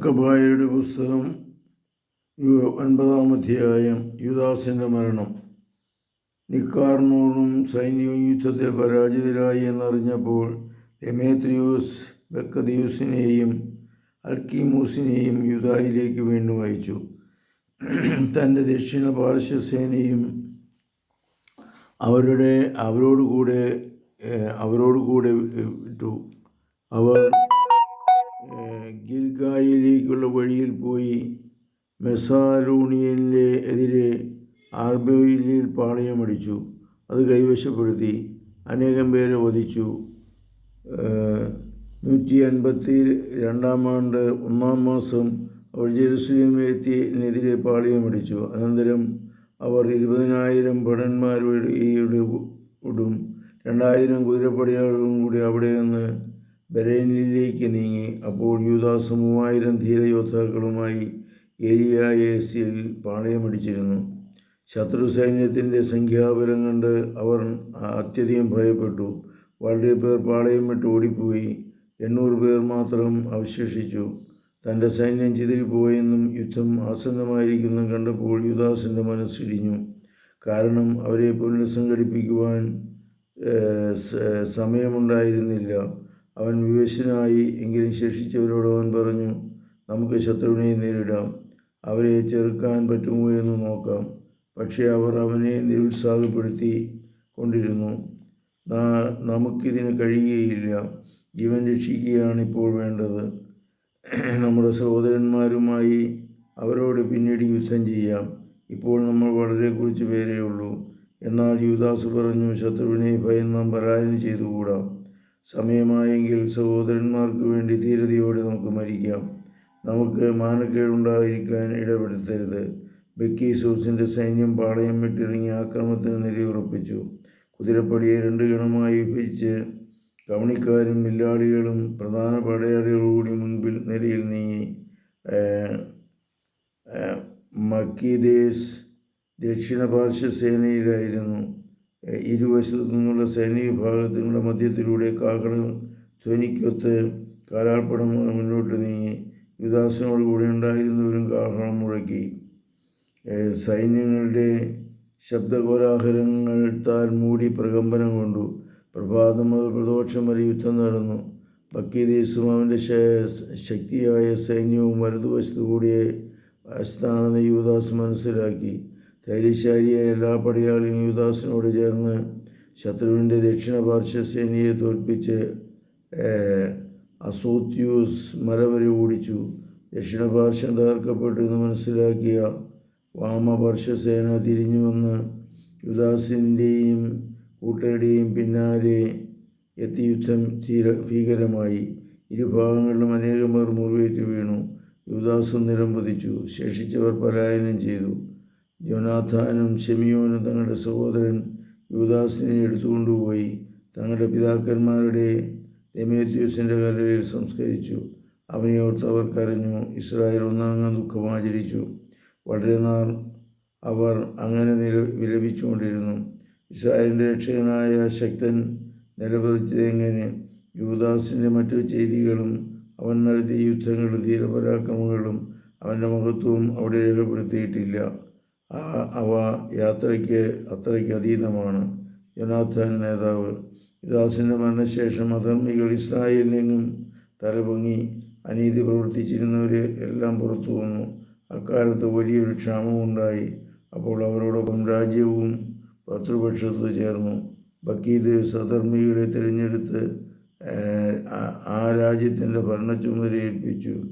മക്കബായരുടെ പുസ്തകം ഒൻപതാം അധ്യായം യുദാസിന്റെ മരണം. നിക്കാർണോണും സൈന്യവും യുദ്ധത്തിൽ പരാജിതരായി എന്നറിഞ്ഞപ്പോൾ ഡെമേത്രിയൂസ് ബക്കദിയൂസിനെയും അൽക്കിമൂസിനെയും യുദായിലേക്ക് വീണ്ടും അയച്ചു. തന്റെ ദക്ഷിണ പാർശ്വസേനയും അവരുടെ അവരോടുകൂടെ അവരോടുകൂടെ വിട്ടു. അവർ ഗിൽഗായിലേക്കുള്ള വഴിയിൽ പോയി മെസാലൂണിയനിലെ എതിരെ ആർബോയിലിൽ പാളയമടിച്ചു. അത് കൈവശപ്പെടുത്തി അനേകം പേരെ വധിച്ചു. നൂറ്റി അൻപത്തി രണ്ടാം ആണ്ട് ഒന്നാം മാസം അവർ ജെറുസലേമെത്തിനെതിരെ പാളയമടിച്ചു. അനന്തരം അവർ ഇരുപതിനായിരം ഭടന്മാരുടെ ഉടും രണ്ടായിരം കുതിരപ്പടയാളും കൂടി അവിടെ നിന്ന് ബരേനിലേക്ക് നീങ്ങി അപ്പോൾ യൂദാസ് മൂവായിരം ധീരയോദ്ധാക്കളുമായി ഏരിയായേസിൽ പാളയമടിച്ചിരുന്നു. ശത്രു സൈന്യത്തിന്റെ സംഖ്യാപരം കണ്ട് അവർ അത്യധികം ഭയപ്പെട്ടു. വളരെ പേർ പാളയം വിട്ട് ഓടിപ്പോയി. എണ്ണൂറ് പേർ മാത്രം അവശേഷിച്ചു. തന്റെ സൈന്യം ചിതറിപ്പോയെന്നും യുദ്ധം ആസന്നമായിരിക്കുന്നു കണ്ടപ്പോൾ യുദാസിന്റെ മനസ്സിടിഞ്ഞു കാരണം അവരെ പുനഃസംഘടിപ്പിക്കുവാൻ സമയമുണ്ടായിരുന്നില്ല. അവൻ വിവശനായി എങ്കിലും ശേഷിച്ചവരോട് അവൻ പറഞ്ഞു നമുക്ക് ശത്രുവിനെ നേരിടാം. അവരെ ചെറുക്കാൻ പറ്റുമോ എന്ന് നോക്കാം. പക്ഷേ അവർ അവനെ നിരുത്സാഹപ്പെടുത്തി കൊണ്ടിരുന്നു. "നാ- നമുക്കിതിന് കഴിയുകയില്ല. ജീവൻ രക്ഷിക്കുകയാണ് ഇപ്പോൾ വേണ്ടത്. നമ്മുടെ സഹോദരന്മാരുമായി അവരോട് പിന്നീട് യുദ്ധം ചെയ്യാം. ഇപ്പോൾ നമ്മൾ വളരെ കുറച്ച് പേരേ ഉള്ളൂ. എന്നാൽ യുദാസ് പറഞ്ഞു ശത്രുവിനെ ഭയം നാം ചെയ്തുകൂടാം? സമയമായെങ്കിൽ സഹോദരന്മാർക്ക് വേണ്ടി ധീരതയോടെ നമുക്ക് മരിക്കാം. നമുക്ക് മാനക്കേടുണ്ടായിരിക്കാൻ ഇടപെടുത്തരുത് ബെക്കീസൂസിന്റെ സൈന്യം പാളയം വിട്ടിറങ്ങി ആക്രമണത്തിന് നിലയുറപ്പിച്ചു. കുതിരപ്പടിയെ രണ്ട് ഗണമായി വിഭജിച്ച് കവണിക്കാരും വില്ലാളികളും പ്രധാന പടയാളികളും കൂടി മുൻപിൽ നിരയിൽ നീങ്ങി. മക്കീദേസ് ദക്ഷിണ പാർശ്വസേനയിലായിരുന്നു ഇരുവശത്തു നിന്നുള്ള സൈനിക വിഭാഗത്തിനുള്ള മധ്യത്തിലൂടെ കാഹളം ധ്വനിക്കൊത്ത് കാലാൾപ്പടം മുന്നോട്ട് നീങ്ങി യുദാസിനോട് കൂടെ ഉണ്ടായിരുന്നവരും കാഹളം മുഴക്കി. സൈന്യങ്ങളുടെ ശബ്ദകോലാഹലങ്ങൾ താൻ മൂടി പ്രകമ്പനം കൊണ്ടു. പ്രഭാതം മുതൽ പ്രദോഷം വരെ യുദ്ധം നടന്നു. ബക്കീദീസും അവന്റെ ശക്തിയായ സൈന്യവും വലതുവശത്തു കൂടിയ വശത്താണെന്ന് യുവദാസ് മനസ്സിലാക്കി. ധൈര്യശാലിയായ എല്ലാ പടയാളിയും യുദാസിനോട് ചേർന്ന് ശത്രുവിന്റെ ദക്ഷിണ പാർശ്വസേനയെ തോൽപ്പിച്ച് അസോത്യൂസ് മലവരെ ഓടിച്ചു. ദക്ഷിണ പാർശ്വം തകർക്കപ്പെട്ടു എന്ന് മനസ്സിലാക്കിയ വാമപാർശ്വസേന തിരിഞ്ഞു വന്ന് യുദാസിന്റെയും കൂട്ടരുടെയും പിന്നാലെ എത്തി യുദ്ധം തീര ഭീകരമായി. ഇരുഭാഗങ്ങളിലും അനേകം പേർ മുറിവേറ്റ് വീണു. യുദാസും നിലംപതിച്ചു ശേഷിച്ചവർ പലായനം ചെയ്തു. ജോനാഥാനും ഷെമിയോനും തങ്ങളുടെ സഹോദരൻ യുവദാസിനെ എടുത്തുകൊണ്ടുപോയി. തങ്ങളുടെ പിതാക്കന്മാരുടെ ദമേത്യൂസിന്റെ കല്ലറയിൽ സംസ്കരിച്ചു. അവനെ ഓർത്ത് അവർ കരഞ്ഞു. ഇസ്രായേൽ ഒന്നാം ദുഃഖം ആചരിച്ചു. വളരെ നാൾ അവർ അങ്ങനെ നില വിലപിച്ചുകൊണ്ടിരുന്നു. ഇസ്രായേലിന്റെ രക്ഷകനായ ശക്തൻ നിലപതിച്ചതെങ്ങനെ യുവദാസിന്റെ മറ്റു ചെയ്തികളും അവൻ നടത്തിയ യുദ്ധങ്ങളും ധീരപരാക്രമങ്ങളും അവന്റെ മഹത്വവും അവിടെ രേഖപ്പെടുത്തിയിട്ടില്ല. അവ യാത്രയ്ക്ക് അത്രയ്ക്ക് അതീതമാണ്. ജനാഥൻ നേതാവ് യുദാസിന്റെ മരണശേഷം അധർമ്മികൾ ഇസ്രായേലിനെങ്ങും തലപൊങ്ങി അനീതി പ്രവർത്തിച്ചിരുന്നവർ എല്ലാം പുറത്തു വന്നു. അക്കാലത്ത് വലിയൊരു ക്ഷാമമുണ്ടായി. അപ്പോൾ അവരോടൊപ്പം രാജ്യവും പത്രുപക്ഷത്ത് ചേർന്നു. ബക്കീദ് സധർമ്മികളെ തിരഞ്ഞെടുത്ത് ആ- രാജ്യത്തിന്റെ ഭരണ ചുമതല ഏൽപ്പിച്ചു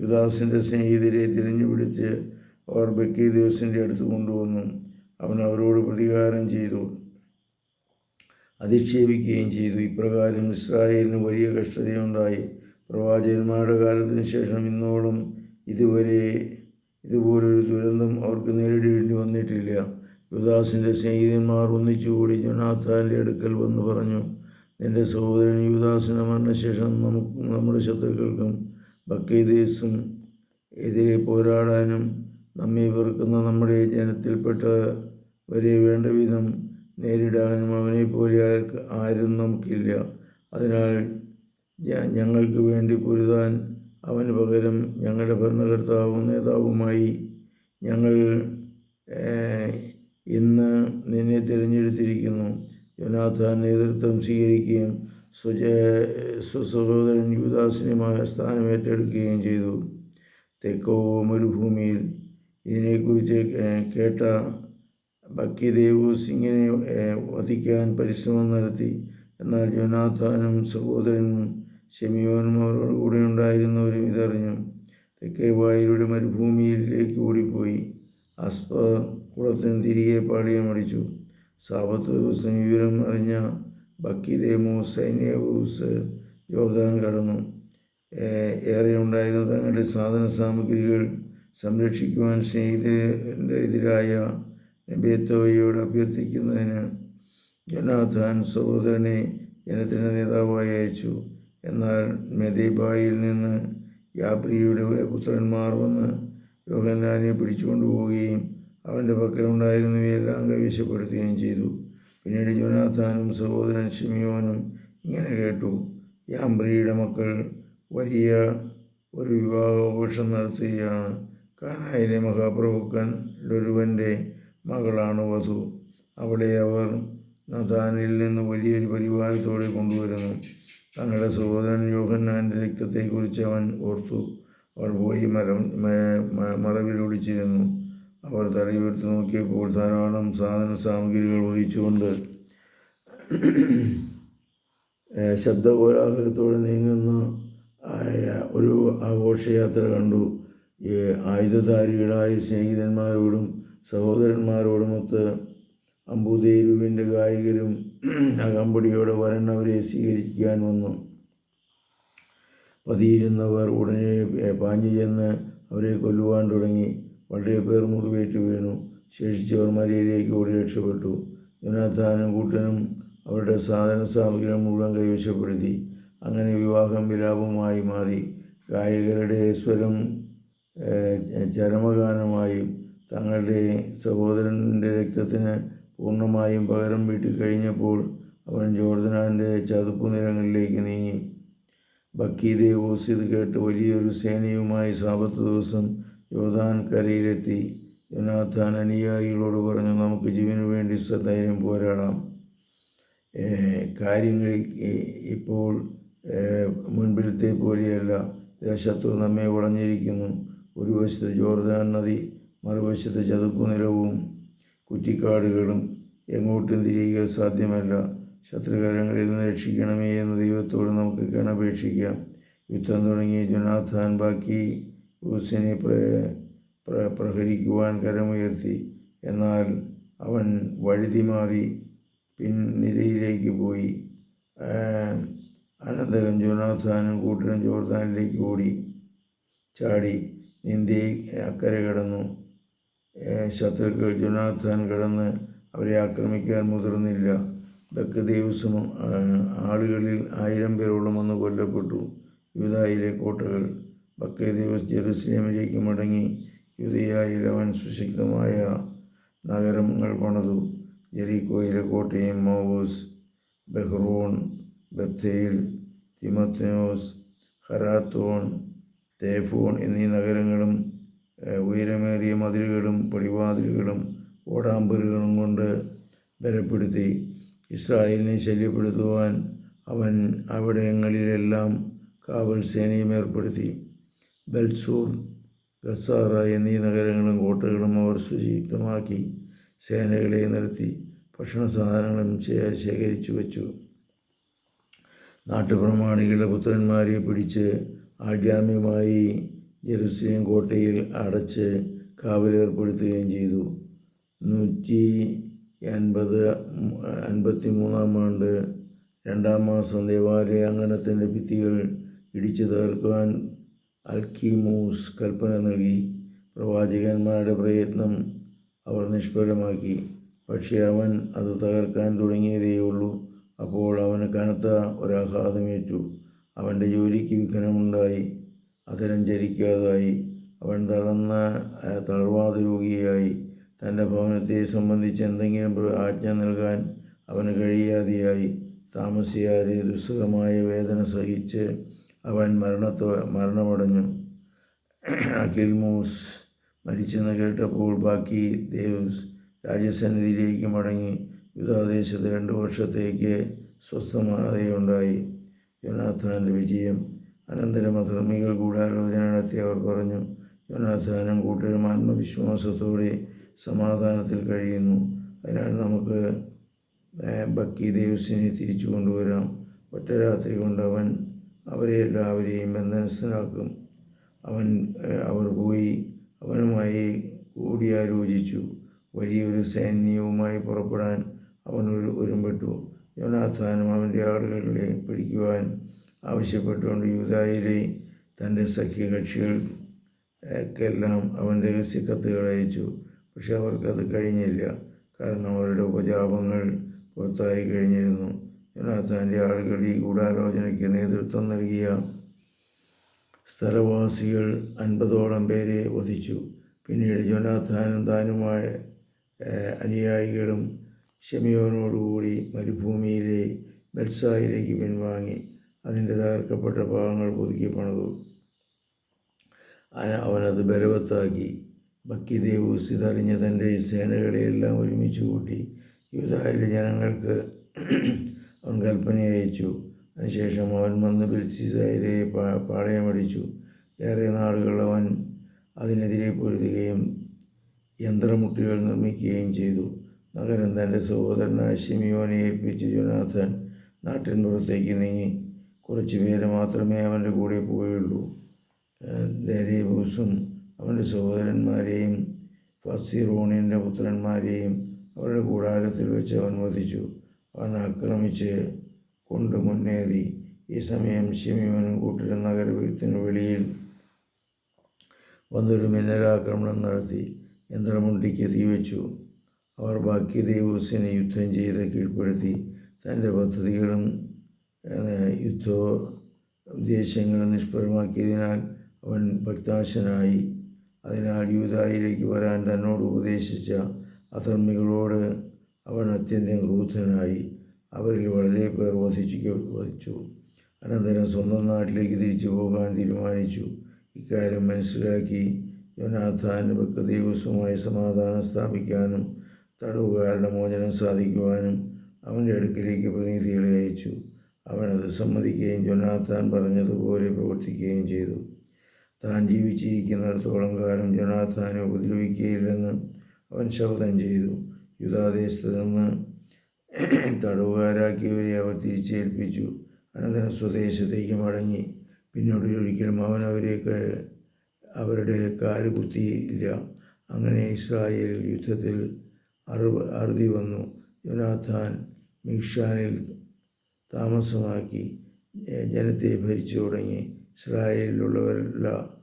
യുദാസിന്റെ സ്നേഹിതരെ തിരഞ്ഞുപിടിച്ച് അവർ ബക്കീദേവസിന്റെ അടുത്ത് കൊണ്ടുവന്നു. അവൻ അവരോട് പ്രതികാരം ചെയ്തു. അധിക്ഷേപിക്കുകയും ചെയ്തു. ഇപ്രകാരം ഇസ്രായേലിന് വലിയ കഷ്ടതയുണ്ടായി. പ്രവാചകന്മാരുടെ കാലത്തിന് ശേഷം ഇന്നോളം ഇതുവരെ ഇതുപോലൊരു ദുരന്തം അവർക്ക് നേരിടേണ്ടി വന്നിട്ടില്ല. യുദാസിന്റെ സ്നേഹിതന്മാർ ഒന്നിച്ചുകൂടി ജൊനാഥാന്റെ അടുക്കൽ വന്ന് പറഞ്ഞു എന്റെ സഹോദരൻ യുദാസിന്റെ മരണശേഷം നമുക്ക് നമ്മുടെ ശത്രുക്കൾക്കും ബക്കീദേസും എതിരെ പോരാടാനും നമ്മെ വെറുക്കുന്ന നമ്മുടെ ജനത്തിൽപ്പെട്ട വരെ വേണ്ട വിധം നേരിടാനും അവനെപ്പോലെ ആരും നമുക്കില്ല. അതിനാൽ ഞങ്ങൾക്ക് വേണ്ടി പൊരുതാൻ അവന് പകരം ഞങ്ങളുടെ ഭരണകർത്താവും നേതാവുമായി ഞങ്ങൾ ഇന്ന് നിന്നെ തിരഞ്ഞെടുത്തിരിക്കുന്നു. യോനാഥാൻ നേതൃത്വം സ്വീകരിക്കുകയും സ്വജ സ്വസഹോദരൻ യുദാസിനുമായ സ്ഥാനം ഏറ്റെടുക്കുകയും ചെയ്തു തെക്കോ മരുഭൂമിയിൽ ഇതിനെക്കുറിച്ച് കേട്ട ബക്കിദേവൂസ് ദേവു സിംഗിനെ വധിക്കാൻ പരിശ്രമം നടത്തി. എന്നാൽ ജോനാഥാനും സഹോദരനും ഷെമിയോനും അവരോട് കൂടെ ഉണ്ടായിരുന്നവരും ഇതറിഞ്ഞു. തെക്കേ വായിലൂടെ മരുഭൂമിയിലേക്ക് ഓടിപ്പോയി. അസ്പ കുളത്തിന് തിരികെ പാളിയമടിച്ചു. സാപത്ത് ദിവസം വിവരം അറിഞ്ഞ ബക്കിദേമോ സൈന്യവൂസ് യോർദാൻ കടന്നു. ഏറെ ഉണ്ടായിരുന്ന തങ്ങളുടെ സാധന സാമഗ്രികൾ സംരക്ഷിക്കുവാൻ സ്നേഹിതന്റെ എതിരായ നെബേത്തോയോട് അഭ്യർത്ഥിക്കുന്നതിന് ജനാഥാൻ സഹോദരനെ ജനത്തിന്റെ നേതാവായി അയച്ചു. എന്നാൽ മെദേബായിൽ നിന്ന് യാബ്രിയുടെ പുത്രന്മാർ വന്ന് യോഹന്നാനെ പിടിച്ചുകൊണ്ടുപോവുകയും അവന്റെ പക്കലുണ്ടായിരുന്നവയെല്ലാം കൈവശപ്പെടുത്തുകയും ചെയ്തു. പിന്നീട് ജോനാഥാനും സഹോദരൻ ഷിമിയോനും ഇങ്ങനെ കേട്ടു യാംബ്രിയുടെ മക്കൾ വലിയ ഒരു വിവാഹഘോഷം നടത്തുകയാണ്. കാനായിലെ മഹാപ്രഭുക്കനിലൊരുവന്റെ മകളാണ് വധു. അവളെ അവർ നദാനിൽ നിന്ന് വലിയൊരു പരിവാരത്തോടെ കൊണ്ടുവരുന്നു. തങ്ങളുടെ സഹോദരൻ യോഹന്നാന്റെ രക്തത്തെക്കുറിച്ച് അവൻ ഓർത്തു. അവർ പോയി മരം മറവിലൊടിച്ചിരുന്നു അവർ തലയുയർത്തി നോക്കിയപ്പോൾ ധാരാളം സാധന സാമഗ്രികൾ വഹിച്ചുകൊണ്ട് ശബ്ദകോലാഹലത്തോടെ നീങ്ങുന്ന ഒരു ആഘോഷയാത്ര കണ്ടു. ആയുധധാരികളായ സ്നേഹിതന്മാരോടും സഹോദരന്മാരോടുമൊത്ത് അമ്പുതേരുവിന്റെ ഗായകരും അകമ്പടിയോടെ വരണവരെ സ്വീകരിക്കാൻ വന്നു. പതിയിരുന്നവർ ഉടനെ പാഞ്ഞു ചെന്ന് അവരെ കൊല്ലുവാൻ തുടങ്ങി. വളരെ പേർ മുറിവേറ്റ് വീണു. ശേഷിച്ചവർ മലയിലേക്ക് ഓടി രക്ഷപ്പെട്ടു. യുനാഥാനും കൂട്ടനും അവരുടെ സാധന സാമഗ്രികൾ മുഴുവൻ കൈവശപ്പെടുത്തി. അങ്ങനെ വിവാഹം വിലാപമായി മാറി. ഗായകരുടെ സ്വരം ചരമഗാനമായും തങ്ങളുടെ സഹോദരന്റെ രക്തത്തിന് പൂർണമായും പകരം വീട്ടി കഴിഞ്ഞപ്പോൾ അവൻ ജോർദനാന്റെ ചതുപ്പ് നിലങ്ങളിലേക്ക് നീങ്ങി. ബക്കീദേവോസ് ഇത് കേട്ട് വലിയൊരു സേനയുമായി സാപത്ത് ദിവസം യോദാൻ കരയിലെത്തി. യോനാഥാൻ അനുയായികളോട് പറഞ്ഞു നമുക്ക് ജീവന് വേണ്ടി സധൈര്യം പോരാടാം. കാര്യങ്ങൾ ഇപ്പോൾ മുൻപിലത്തെ പോലെയല്ല. ശത്രു നമ്മെ വളഞ്ഞിരിക്കുന്നു. ഒരു വശത്ത് ജോർദാൻ നദി മറുവശത്ത് ചതുപ്പ് നിലവും കുറ്റിക്കാടുകളും. എങ്ങോട്ടും തിരിയുക സാധ്യമല്ല. ശത്രുകാലങ്ങളിൽ നിന്ന് രക്ഷിക്കണമേ എന്ന് ദൈവത്തോട് നമുക്ക് കണപേക്ഷിക്കാം. യുദ്ധം തുടങ്ങി ജൊനാഥാൻ ബാക്കി യൂസിനെ പ്ര പ്ര- പ്രഹരിക്കുവാൻ കരമുയർത്തി. എന്നാൽ അവൻ വഴുതി മാറി പിൻനിരയിലേക്ക് പോയി. അനന്തരം ജോനാഥാനും കൂട്ടരും ജോർദാനിലേക്ക് ഓടി ചാടി. നിന്ദയെ അക്കരെ കടന്നു. ശത്രുക്കൾ ജുനാഥാൻ കടന്ന് അവരെ ആക്രമിക്കാൻ മുതിർന്നില്ല. ബക്ക് ദിവസം ആളുകളിൽ ആയിരം പേരോളം വന്ന് കൊല്ലപ്പെട്ടു. യൂതായിലെ കോട്ടകൾ ബക്കെ ദിവസ് ജെറുസലേമിലേക്ക് മടങ്ങി. യുദയായിൽ അവൻ സുശക്തമായ നഗരങ്ങൾ പണിതു. ജെറിക്കോയിലെ കോട്ടയം മോവോസ് ബെഹ്റോൺ ബത്തേൽ തിമത്തോസ് ഹറാത്തോൺ തേഫോൺ എന്നീ നഗരങ്ങളും ഉയരമേറിയ മതിലുകളും പടിവാതിലുകളും ഓടാമ്പലുകളും കൊണ്ട് ബലപ്പെടുത്തി ഇസ്രായേലിനെ ശല്യപ്പെടുത്തുവാൻ അവൻ അവിടങ്ങളിലെല്ലാം കാവൽ സേനയും ഏർപ്പെടുത്തി. ബൽസൂർ ഗസാറ എന്നീ നഗരങ്ങളും കോട്ടകളും അവർ സുശീക്തമാക്കി സേനകളെ നിർത്തി ഭക്ഷണ സാധനങ്ങളും ശേഖരിച്ചു വച്ചു. നാട്ടുപ്രമാണികളുടെ പുത്രന്മാരെ പിടിച്ച് ആജാമ്യമായി ജെറുസലേം കോട്ടയിൽ അടച്ച് കാവലേർപ്പെടുത്തുകയും ചെയ്തു. നൂറ്റി എൺപത് അൻപത്തി മൂന്നാം ആണ്ട് രണ്ടാം മാസം ദേവാലയ അങ്കണത്തിന്റെ ഭിത്തികൾ ഇടിച്ചു തകർക്കുവാൻ അൽക്കിമൂസ് കൽപ്പന നൽകി. പ്രവാചകന്മാരുടെ പ്രയത്നം അവർ നിഷ്ഫലമാക്കി. പക്ഷേ അവൻ അത് തകർക്കാൻ തുടങ്ങിയതേയുള്ളൂ. അപ്പോൾ അവന് കനത്ത ഒരാഘാതമേറ്റു അവന്റെ ജോലിക്ക് വിഘ്നമുണ്ടായി ചരിക്കാതായി അവൻ തളർന്ന തളർവാദ രോഗിയായി. തന്റെ ഭവനത്തെ സംബന്ധിച്ച് എന്തെങ്കിലും ആജ്ഞ നൽകാൻ അവന് കഴിയാതെയായി. താമസിയാതെ ദുസ്സഹമായ വേദന സഹിച്ച് അവൻ മരണത്തോ മരണമടഞ്ഞു. അഖിൽമൂസ് മരിച്ചെന്ന് കേട്ടപ്പോൾ ബാക്കി ദേവ്സ് രാജസന്നിധിയിലേക്ക് മടങ്ങി. യുദ്ധാദേശത്ത് രണ്ട് വർഷത്തേക്ക് സ്വസ്ഥമാതയുണ്ടായി. യോനാഥാന്റെ വിജയം അനന്തരം അധർമ്മികൾ ഗൂഢാലോചന നടത്തി അവർ പറഞ്ഞു യോനാഥാനും കൂട്ടരും ആത്മവിശ്വാസത്തോടെ സമാധാനത്തിൽ കഴിയുന്നു. അതിനാൽ നമുക്ക് ബക്കി ദേവസിനെ തിരിച്ചു കൊണ്ടുവരാം. ഒറ്റ രാത്രി കൊണ്ട് അവൻ അവരെ എല്ലാവരെയും ബന്ധനസ്ഥനാക്കും. അവൻ അവർ പോയി അവനുമായി കൂടിയാലോചിച്ചു. വലിയൊരു സൈന്യവുമായി പുറപ്പെടാൻ അവൻ ഒരു ഒരുമ്പെട്ടു. യോനാഥാനും അവന്റെ ആളുകളെ പിടിക്കുവാൻ ആവശ്യപ്പെട്ടുകൊണ്ട് യൂതായിലെ തന്റെ സഖ്യകക്ഷികൾക്കെല്ലാം അവൻ രഹസ്യ കത്തുകൾ അയച്ചു. പക്ഷെ അവർക്കത് കഴിഞ്ഞില്ല. കാരണം അവരുടെ ഉപജാപങ്ങൾ പുറത്തായി കഴിഞ്ഞിരുന്നു. യോനാഥാന്റെ ആളുകൾ ഈ ഗൂഢാലോചനയ്ക്ക് നേതൃത്വം നൽകിയ സ്ഥലവാസികൾ അൻപതോളം പേരെ വധിച്ചു. പിന്നീട് ജോനാഥാനും താനുമായ അനുയായികളും ഷെമിയോനോടുകൂടി മരുഭൂമിയിലെ ബെൽസായിലേക്ക് പിൻവാങ്ങി അതിന്റെ തകർക്കപ്പെട്ട ഭാഗങ്ങൾ പുതുക്കി പണിതു. അവനത് ബലവത്താക്കി. ബക്കിദേവൂസ് ഇതറിഞ്ഞ തന്റെ സേനകളെയെല്ലാം ഒരുമിച്ച് കൂട്ടി യൂതായിലെ ജനങ്ങൾക്ക് അവൻ കൽപ്പന അയച്ചു. അതിനുശേഷം അവൻ വന്ന് ബെൽസിസായിലെ പാ പാളയമടിച്ചു. ഏറെ നാളുകൾ അവൻ അതിനെതിരെ പൊരുതുകയും യന്ത്രമുട്ടികൾ നിർമ്മിക്കുകയും ചെയ്തു. നഗരം തന്റെ സഹോദരനായ ഷിമിയോനെ ഏൽപ്പിച്ച് ജോനാഥൻ നാട്ടിൻ പുറത്തേക്ക് നീങ്ങി. കുറച്ച് പേര് മാത്രമേ അവന്റെ കൂടെ പോയുള്ളൂ. ദേരേബൂസും അവന്റെ സഹോദരന്മാരെയും ഫസിറോണിന്റെ പുത്രന്മാരെയും അവരുടെ കൂടാരത്തിൽ വെച്ച് അവൻ വധിച്ചു. അവൻ ആക്രമിച്ച് കൊണ്ട് മുന്നേറി. ഈ സമയം ഷിമിയോനും കൂട്ടിലും നഗരത്തിന് വെളിയിൽ വന്നൊരു മിന്നലാക്രമണം നടത്തി. യന്ത്രമുണ്ടിക്ക് തീവച്ചു. അവർ ബാക്കി ദൈവസിനെ യുദ്ധം ചെയ്ത് കീഴ്പ്പെടുത്തി തന്റെ പദ്ധതികളും യുദ്ധ ഉദ്ദേശങ്ങളും നിഷ്ഫലമാക്കിയതിനാൽ അവൻ ഭക്താശനായി. അതിനാൽ യൂതായിലേക്ക് വരാൻ തന്നോട് ഉപദേശിച്ച അധർമ്മികളോട് അവൻ അത്യന്തം ക്രൂദ്ധനായി അവരിൽ വളരെ പേർ വധിച്ചു വധിച്ചു അനന്തരം സ്വന്തം നാട്ടിലേക്ക് തിരിച്ചു പോകാൻ തീരുമാനിച്ചു. ഇക്കാര്യം മനസ്സിലാക്കി യോനാഥാൻ ഭക്തദേവസ്വമായി സമാധാനം സ്ഥാപിക്കാനും തടവുകാരുടെ മോചനം സാധിക്കുവാനും അവന്റെ അടുക്കിലേക്ക് പ്രതിനിധികളെ അയച്ചു. അവനത് സമ്മതിക്കുകയും ജൊനാത്താൻ പറഞ്ഞതുപോലെ പ്രവർത്തിക്കുകയും ചെയ്തു. താൻ ജീവിച്ചിരിക്കുന്നിടത്തോളം കാലം ജൊനാഥാനെ ഉപദ്രവിക്കുകയില്ലെന്ന് അവൻ ശബ്ദം ചെയ്തു. യുദ്ധാദേശത്ത് നിന്ന് തടവുകാരാക്കിയവരെ അവർ തിരിച്ചേൽപ്പിച്ചു. അനന്തരം സ്വദേശത്തേക്ക് മടങ്ങി. പിന്നീട് ഒരിക്കലും അവൻ അവരെ അവരുടെ കാൽ കുത്തിയില്ല അങ്ങനെ ഇസ്രായേൽ യുദ്ധത്തിൽ അറുപ അറുതി വന്നു. യുനാഥാൻ മിക്ഷാനിൽ താമസമാക്കി ജനത്തെ ഭരിച്ചു തുടങ്ങി. ഇസ്രായേലിലുള്ളവരെല്ലാം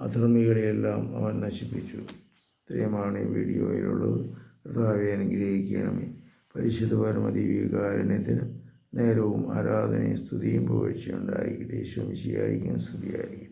അധർമ്മികളെയെല്ലാം അവൻ നശിപ്പിച്ചു. ഇത്രയുമാണ് ഈ വീഡിയോയിലുള്ളത്. കർത്താവെ അനുഗ്രഹിക്കണമേ. പരിശുദ്ധ പരമദിവ്യകാരുണ്യത്തിന് നേരവും ആരാധനയും സ്തുതിയും പുകഴ്ചയുണ്ടായിരിക്കട്ടെ ശംശിയായിരിക്കും സ്തുതിയായിരിക്കട്ടെ.